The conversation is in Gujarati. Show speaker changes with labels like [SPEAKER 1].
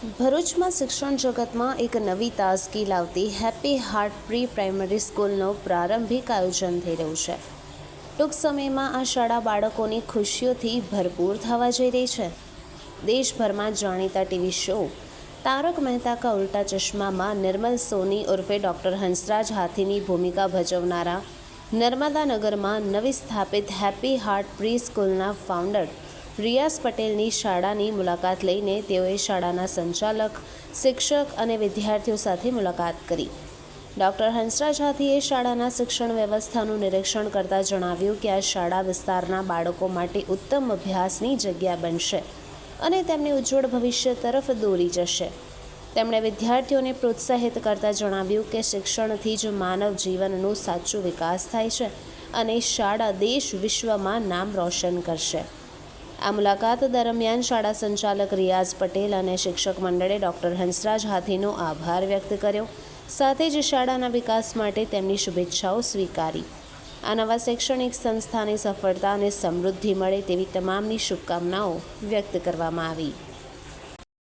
[SPEAKER 1] ભરૂચમાં શિક્ષણ જગતમાં એક નવી તાજગી લાવતી હેપી હાર્ટ પ્રી પ્રાઇમરી સ્કૂલનો પ્રારંભિક આયોજન થઈ રહ્યું છે. ટૂંક સમયમાં આ શાળા બાળકોની ખુશીઓથી ભરપૂર થવા જઈ રહી છે. દેશભરમાં જાણીતા ટીવી શો, તારક મહેતા કા ઉલ્ટા ચશ્મામાં નિર્મલ સોની ઉર્ફે ડૉક્ટર હંસરાજ હાથીની ભૂમિકા ભજવનારા નર્મદાનગરમાં નવી સ્થાપિત હેપી હાર્ટ પ્રી સ્કૂલના ફાઉન્ડર રિયાઝ પટેલની શાળાની મુલાકાત લઈને તેઓએ શાળાના સંચાલક, શિક્ષક અને વિદ્યાર્થીઓ સાથે મુલાકાત કરી. ડૉક્ટર હંસરાજ હાથીએ શાળાના શિક્ષણ વ્યવસ્થાનું નિરીક્ષણ કરતાં જણાવ્યું કે આ શાળા વિસ્તારના બાળકો માટે ઉત્તમ અભ્યાસની જગ્યા બનશે અને તેમને ઉજ્જવળ ભવિષ્ય તરફ દોરી જશે. તેમણે વિદ્યાર્થીઓને પ્રોત્સાહિત કરતાં જણાવ્યું કે શિક્ષણથી જ માનવ જીવનનો સાચો વિકાસ થાય છે અને શાળા દેશ વિશ્વમાં નામ રોશન કરશે. આ મુલાકાત દરમિયાન શાળા સંચાલક રિયાઝ પટેલ અને શિક્ષક મંડળે ડૉક્ટર હંસરાજ હાથીનો આભાર વ્યક્ત કર્યો. સાથે જ શાળાના વિકાસ માટે તેમની શુભેચ્છાઓ સ્વીકારી. આ નવા શૈક્ષણિક સંસ્થાની સફળતા અને સમૃદ્ધિ મળે તેવી તમામની શુભકામનાઓ વ્યક્ત કરવામાં આવી.